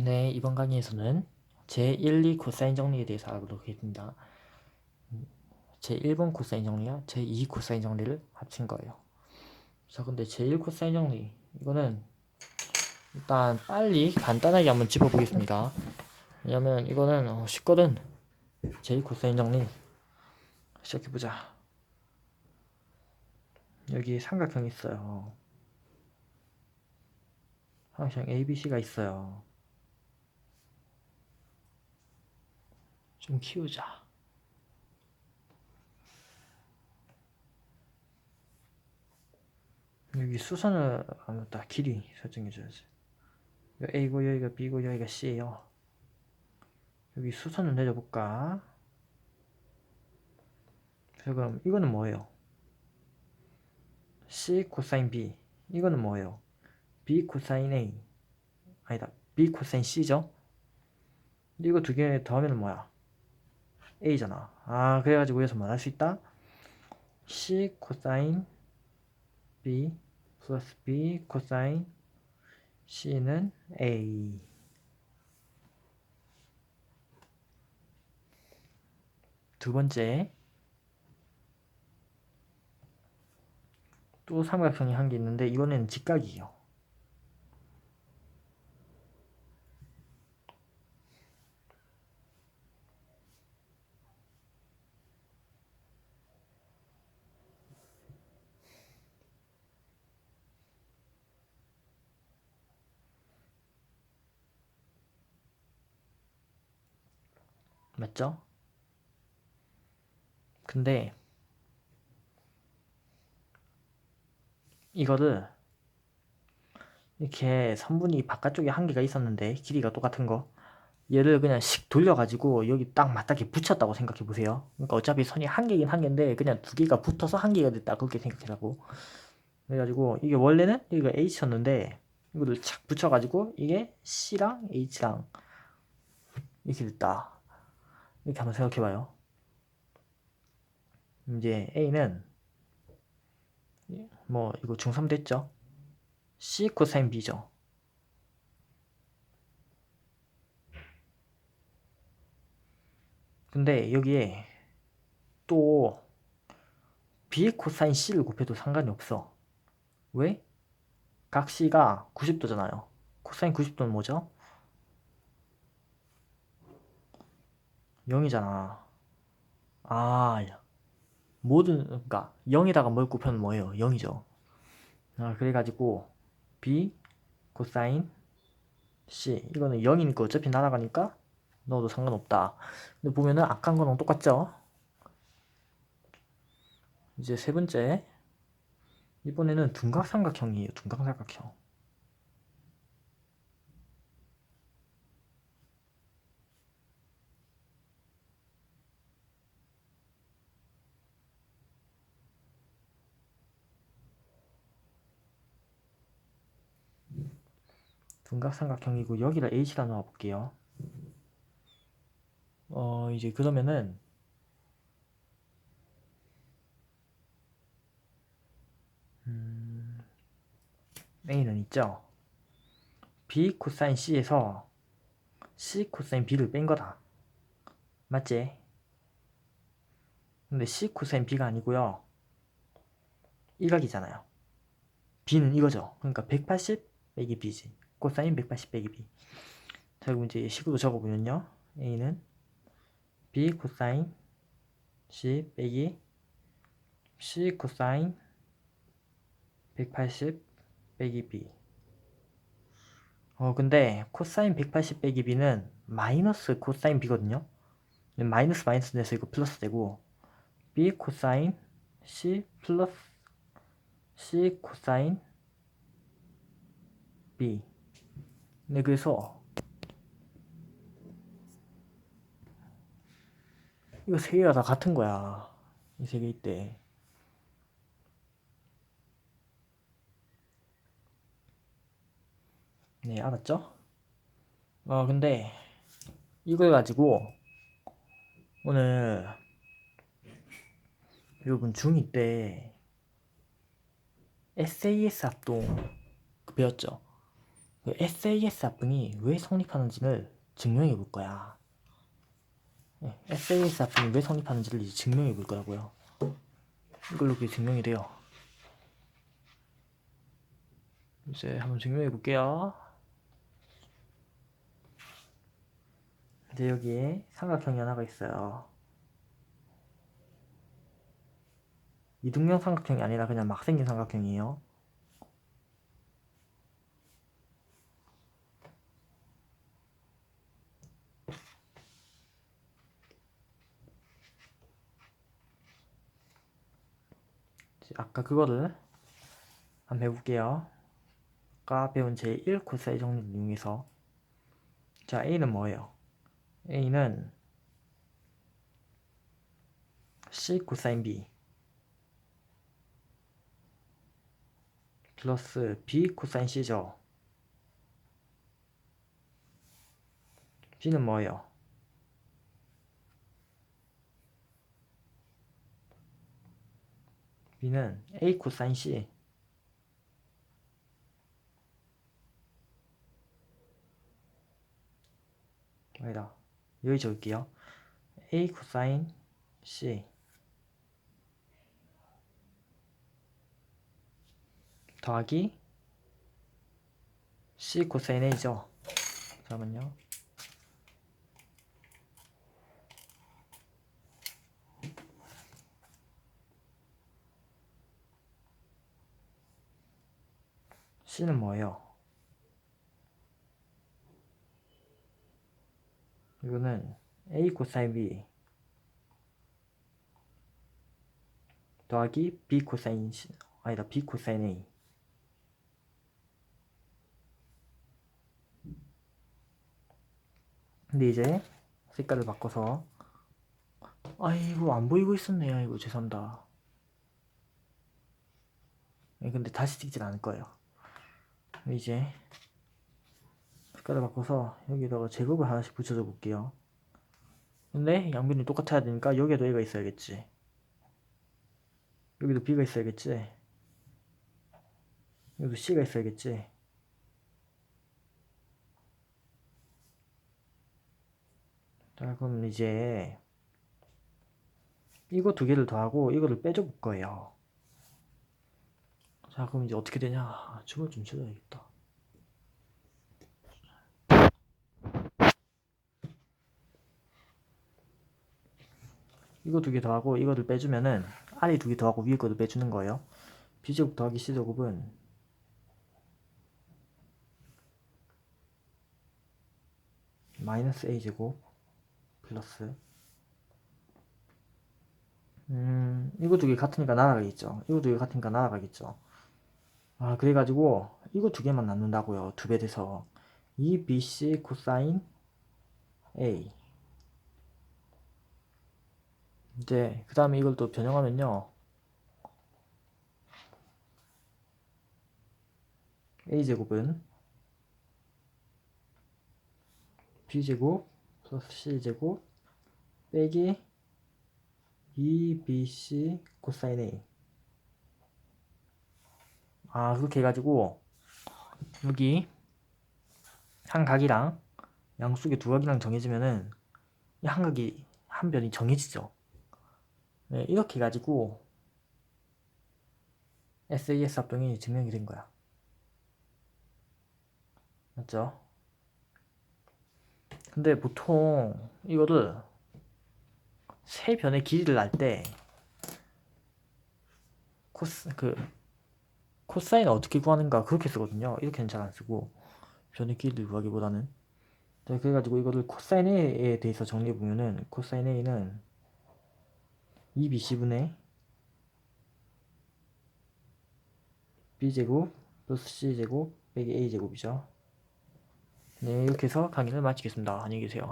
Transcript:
네, 이번 강의에서는 제1, 2 코사인 정리에 대해서 알아보도록 하겠습니다. 음, 제1번 코사인 정리와 제2 코사인 정리를 합친 거예요. 자, 근데 제1 코사인 정리, 이거는 일단 빨리 간단하게 한번 짚어보겠습니다. 왜냐면 이거는 어, 쉽거든. 제2 코사인 정리 시작해보자. 여기 삼각형이 있어요. 삼각형 ABC가 있어요. 좀 키우자. 여기 수선을 아무다 길이 설정해 줘야지. 여기가 A고 여기가 B고 여기가 C예요. 여기 수선을 내려볼까? 지금 이거는 뭐예요? C 코사인 B 이거는 뭐예요? B 코사인 A 아니다 B 코사인 C죠? 이거 두 개 더하면 뭐야? A잖아. 아, 그래가지고 여기서 말할 수 있다? C 코사인 B 플러스 B 코사인 C는 A. 두 번째. 또 삼각형이 한 개 있는데, 이거는 직각이에요. 맞죠? 근데 이거를 이렇게 선분이 바깥쪽에 한 개가 있었는데 길이가 똑같은 거 얘를 그냥 씩 돌려가지고 여기 딱 맞닿게 붙였다고 생각해 보세요. 그러니까 어차피 선이 한 개긴 한 개인데 그냥 두 개가 붙어서 한 개가 됐다 그렇게 생각해라고. 그래가지고 이게 원래는 여기가 H였는데 이거를 착 붙여가지고 이게 C랑 H랑 이렇게 됐다. 이렇게 한번 생각해봐요. 이제 A는 뭐 이거 중3 됐죠? C 코사인 B죠. 근데 여기에 또 B 코사인 C를 곱해도 상관이 없어. 왜? 각 C가 90도잖아요. 코사인 90도는 뭐죠? 0이잖아. 아, 모든, 그러니까 0에다가 뭘 곱하면 뭐예요? 0이죠. 아, 그래가지고 B 코사인 C 이거는 0이니까 어차피 날아가니까 넣어도 상관없다. 근데 보면은 아까 거랑 똑같죠? 이제 세 번째 이번에는 둔각삼각형이에요. 둔각삼각형. 둔각삼각형이고 여기를 H라 놓아 볼게요. 어 이제 그러면은 음, A는 있죠. B 코사인 C에서 C 코사인 B를 뺀 거다. 맞지? 근데 C 코사인 B가 아니고요. 일각이잖아요. B는 이거죠. 그러니까 180 빼기 B지. 코사인 180 빼기 B. 자, 그럼 이제 식으로 적어보면요. A는 B 코사인 C 빼기 C 코사인 180 빼기 B. 어, 근데 코사인 180 빼기 B는 마이너스 코사인 B거든요. 마이너스 마이너스 내서 이거 플러스 되고 B 코사인 C 플러스 C 코사인 B. 네, 그래서 이거 세 개가 다 같은 거야. 이 세 개 있대. 네, 알았죠? 어, 근데 이걸 가지고 오늘 여러분 중2 때 SAS 합동 그 배웠죠? 그 SAS 합분이 왜 성립하는지를 증명해 볼 거야. 네, SAS 합분이 왜 성립하는지를 이제 증명해 볼 거라고요. 이걸로 그게 증명이 돼요. 이제 한번 증명해 볼게요. 이제 여기에 삼각형이 하나가 있어요. 이등변 삼각형이 아니라 그냥 막 생긴 삼각형이에요. 아까 그거를 한번 해볼게요. 아까 배운 제1 코사인 정리를 이용해서 자 A는 뭐예요? A는 C 코사인 B 플러스 B 코사인 C죠. B는 뭐예요? B는 A 코사인 C 아니다 여기 적을게요. A 코사인 C 더하기 C 코사인 A죠. 잠깐만요 C는 뭐예요? 이거는 A 코사인 B 더하기 B 코사인 C 아니다 B 코사인 A. 근데 이제 색깔을 바꿔서 아이고 안 보이고 있었네요 이거 죄송합니다. 예, 근데 다시 찍진 않을 거예요 이제 색깔을 바꿔서 여기다가 제곱을 하나씩 붙여줘 볼게요. 근데 양변이 똑같아야 되니까 여기에도 A가 있어야겠지. 여기도 B가 있어야겠지. 여기도 C가 있어야겠지. 자 그럼 이제 이거 두 개를 더하고 이거를 빼줘 볼 거예요 자 그럼 이제 어떻게 되냐? 아, 춤을 좀 춰야겠다. 이거 두 개 더하고 이거를 빼주면은 아래 두 개 더하고 위에 거도 빼주는 거예요. B제곱 더하기 C제곱은 마이너스 A제곱 플러스 음 이거 두 개 같으니까 날아가겠죠. 이거 두 개 같으니까 날아가겠죠 아 그래가지고 이거 두 개만 남는다고요 두 배 돼서. 2bc 코사인 a. 이제 그 다음에 이걸 또 변형하면요. A제곱은 b제곱 플러스 c제곱 빼기 2bc 코사인 a 아 그렇게 해가지고 여기 한 각이랑 양쪽에 두 각이랑 정해지면은 이 한 각이 한 변이 정해지죠 네, 이렇게 해가지고 SAS 합병이 증명이 된 거야 맞죠? 근데 보통 이거를 세 변의 길이를 알때 코스 그 코사인 어떻게 구하는가 그렇게 쓰거든요. 이렇게는 잘 안 쓰고 변의 길이를 구하기보다는 자, 그래가지고 이거를 코사인 A에 대해서 정리해 보면은 코사인 A는 2bc분의 b제곱 플러스 c제곱 빼기 a제곱이죠. 네 이렇게 해서 강의를 마치겠습니다. 안녕히 계세요.